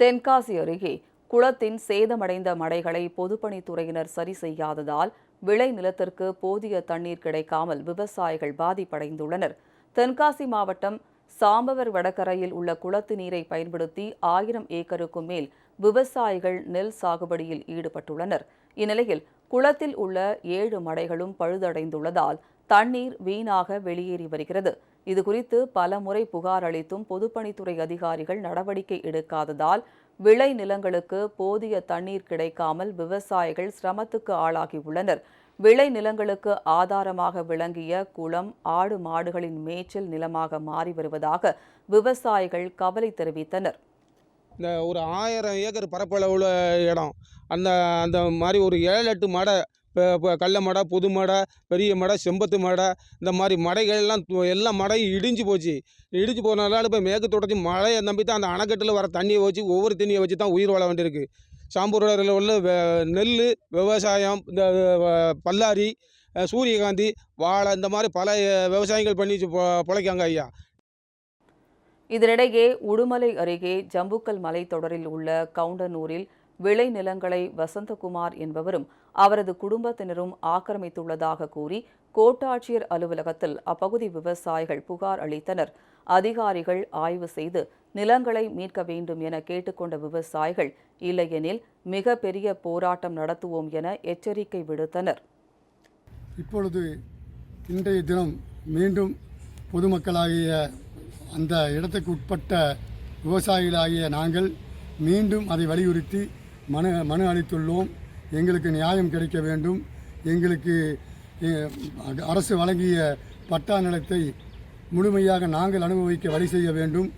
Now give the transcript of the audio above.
தென்காசி அருகே குளத்தின் சேதமடைந்த மடைகளை பொதுப்பணித்துறையினர் சரி செய்யாததால் விளை நிலத்திற்கு போதிய தண்ணீர் கிடைக்காமல் விவசாயிகள் பாதிப்படைந்துள்ளனர். தென்காசி மாவட்டம் சாம்பவர் வடகரையில் உள்ள குளத்து நீரை பயன்படுத்தி ஆயிரம் ஏக்கருக்கும் மேல் விவசாயிகள் நெல் சாகுபடியில் ஈடுபட்டுள்ளனர். இந்நிலையில் குளத்தில் உள்ள ஏழு மடைகளும் பழுதடைந்துள்ளதால் தண்ணீர் வீணாக வெளியேறி வருகிறது. இதுகுறித்து பல முறை புகார் அளித்தும் பொதுப்பணித்துறை அதிகாரிகள் நடவடிக்கை எடுக்காததால் விளை நிலங்களுக்கு போதிய தண்ணீர் கிடைக்காமல் விவசாயிகள் சிரமத்துக்கு ஆளாகியுள்ளனர். விளை நிலங்களுக்கு ஆதாரமாக விளங்கிய குளம் ஆடு மாடுகளின் மேய்ச்சல் நிலமாக மாறி வருவதாக விவசாயிகள் கவலை தெரிவித்தனர். இந்த ஒரு ஆயிரம் ஏக்கர் பரப்பளவுள்ள இடம். அந்த அந்த மாதிரி ஒரு ஏழு எட்டு மடை இப்போ இப்போ கள்ள மடை புது மடை பெரிய மடை செம்பத்து மடை இந்த மாதிரி மடைகள்லாம் எல்லா மடையும் இடிஞ்சு போச்சு. இடிஞ்சு போனதால இப்போ மேற்கு தொடர்ச்சி மழையை நம்பி தான் அந்த அணைக்கட்டில் வர தண்ணியை வச்சு ஒவ்வொரு தண்ணியை வச்சு தான் உயிர் வாழ வேண்டியிருக்கு. சாம்பூரில் உள்ள நெல் விவசாயம் இந்த பல்லாரி சூரியகாந்தி வாழை இந்த மாதிரி பல விவசாயங்கள் பண்ணி பொழைக்காங்க ஐயா. இதனிடையே உடுமலை அருகே ஜம்புக்கல் மலைத்தொடரில் உள்ள கவுண்டனூரில் விளை நிலங்களை வசந்தகுமார் என்பவரும் அவரது குடும்பத்தினரும் ஆக்கிரமித்துள்ளதாக கூறி கோட்டாட்சியர் அலுவலகத்தில் அப்பகுதி விவசாயிகள் புகார் அளித்தனர். அதிகாரிகள் ஆய்வு செய்து நிலங்களை மீட்க வேண்டும் என கேட்டுக்கொண்ட விவசாயிகள் இல்லையெனில் மிக பெரிய போராட்டம் நடத்துவோம் என எச்சரிக்கை விடுத்தனர். இப்பொழுது இன்றைய தினம் மீண்டும் பொதுமக்களாகிய அந்த இடத்துக்கு உட்பட்ட விவசாயிகளாகிய நாங்கள் மீண்டும் அதை வலியுறுத்தி மனு மனு அளித்துள்ளோம். எங்களுக்கு நியாயம் கிடைக்க வேண்டும். எங்களுக்கு அரசு வழங்கிய பட்டா நிலத்தை முழுமையாக நாங்கள் அனுபவிக்க வழி செய்ய வேண்டும்.